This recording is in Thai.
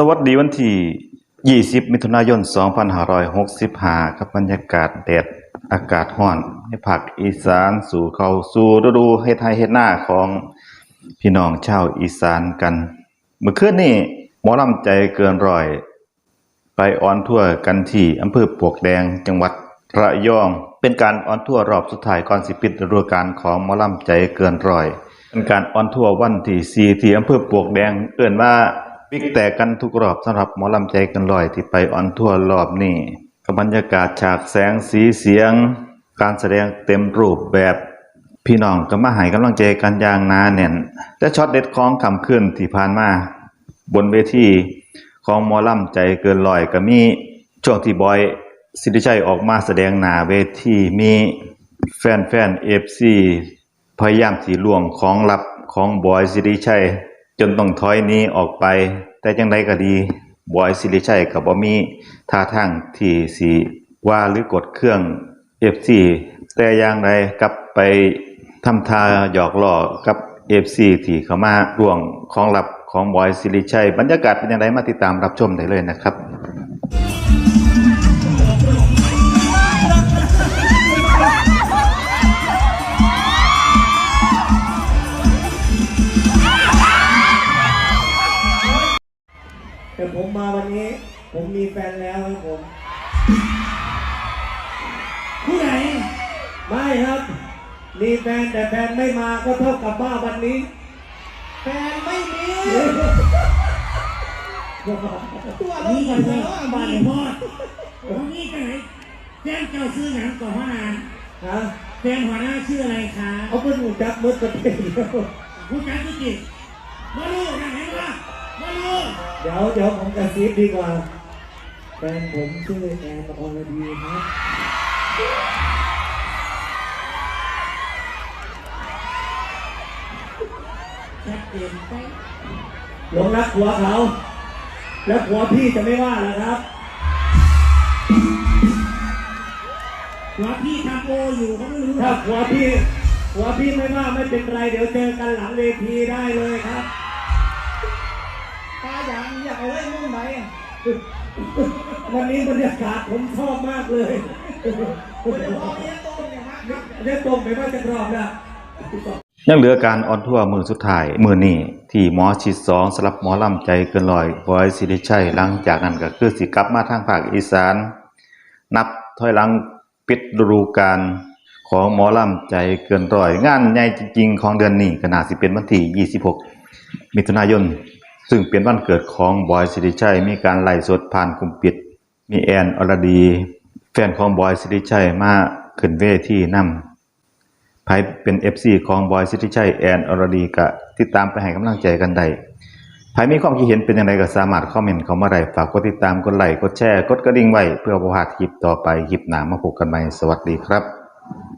สวัสดีวันที่ 20 มิถุนายน 2565 ครับบรรยากาศแดดอากาศร้อนในภาคอีสานสู่เข้าสู่ฤดูเฮ็ดไร่เฮ็ดนาของพี่น้องชาวอีสานกัน เมื่อคืนนี้หมอลำใจเกินร้อย ไปออนทัวร์กันที่อำเภอปวกแดงจังหวัดระยอง เป็นการออนทัวร์รอบสุดท้ายก่อนสิปิดฤดูกาลของหมอลำใจเกินร้อย เป็นการออนทัวร์วันที่4ที่อำเภอปวกแดงเอิ่นว่า วิกแตกกันทุกรอบสำหรับหมอลำใจกินร้อยที่ไปออนทัวร์รอบนี้กับบรรยากาศฉากแสงสีเสียง การแสดงเต็มรูปแบบพี่น้องก็มาให้กำลังใจกันอย่างนาแน่นและช็อตเด็ดของคำขึ้นที่ผ่านมา บนเวทีของหมอลำใจเกินลอยก็มีช่วงที่บอยสิทธิชัยออกมาแสดงหน้าเวทีมีแฟนแฟนเอฟซีพยายามสีลวงของลับของบอยสิทธิชัย จนต้องถอยนี้ออกไป แต่จังไดก็ดีบอยสิริชัยกับบ่มีท่าทางที่สีว่าหรือกดเครื่อง FC แต่อย่างใดกลับไปทำทาหยอกล้อกับ FC ที่เข้ามาร่วงของหลับของบอยสิริชัย บรรยากาศเป็นอย่างไรมาติดตามรับชมได้เลยนะครับ นนี้ผมมีแฟนแล้วครับผม ผู้ใดไม่ครับ มีแฟนแต่แฟนไม่มาก็เท่ากับว่าวันนี้ แฟนไม่มีตัวนี่นี้กักันนเลเลยยบ้านพ่อวันนี้กันไหนแฟนเจ้าซื้อหนังก่อนพ่อนาฮะแฟนหัวหน้าชื่ออะไรคะเอาเป็นหูจับมืดประเทศแล้วผู้จัดธุรกิจมาดูนะเห็นปะมาดู เดี๋ยวเดี๋ยวผมกระซิบดีกว่าแฟนผมชื่อแอนอรดีครับชัดเจนไปหลงรักผัวเขา แล้วผัวพี่จะไม่ว่าเหรอครับหัวพี่ทำโออยู่เขาไม่รู้หรถ้าอกผัวพี่ผัวพี่ไม่ว่าไม่เป็นไร เดี๋ยวเจอกันหลังเวทีได้เลยครับ ตาอย่างอยากเอาไว้มุ่งไหนวันนี้บรรยากาศผมชอบมากเลยคุณจะบอกเรียนต้นเนี่ยครับได้ตรงไปว่าจะกรอบนะยังเหลือการออนทัวร์มือสุดท้าย มือนี้ที่หมอชิดสองสำหรับหมอลำใจเกินลอยบอยสิริชัยหลังจากนั้นก็คือสิกลับมาทางภาคอีสาน นับถอยหลังปิดฤดูกาลของหมอลำใจเกินร้อย งานใหญ่จริง ๆ ของเดือนนี้ก็น่าสิเป็นวันที่ 26 มิถุนายน ซึ่งเป็นวันเกิดของบอยสิริชัย มีการไล่สดผ่านกลุ่มปิด มีแอนอรดี แฟนของบอยสิริชัยมาขึ้นเวทีนำไผเป็น FC ของบอยสิทธิชัยแอนอรดีก็ติดตามไปให้กำลังใจกันได้ไผมีความคิดเห็นเป็นอย่างไรก็สามารถคอมเมนต์เข้ามาได้ฝากกดติดตามกดไลค์กดแชร์กดกระดิ่งไว้เพื่อบ่พลาดคลิปต่อไปคลิปหน้ามาพบกันใหม่สวัสดีครับ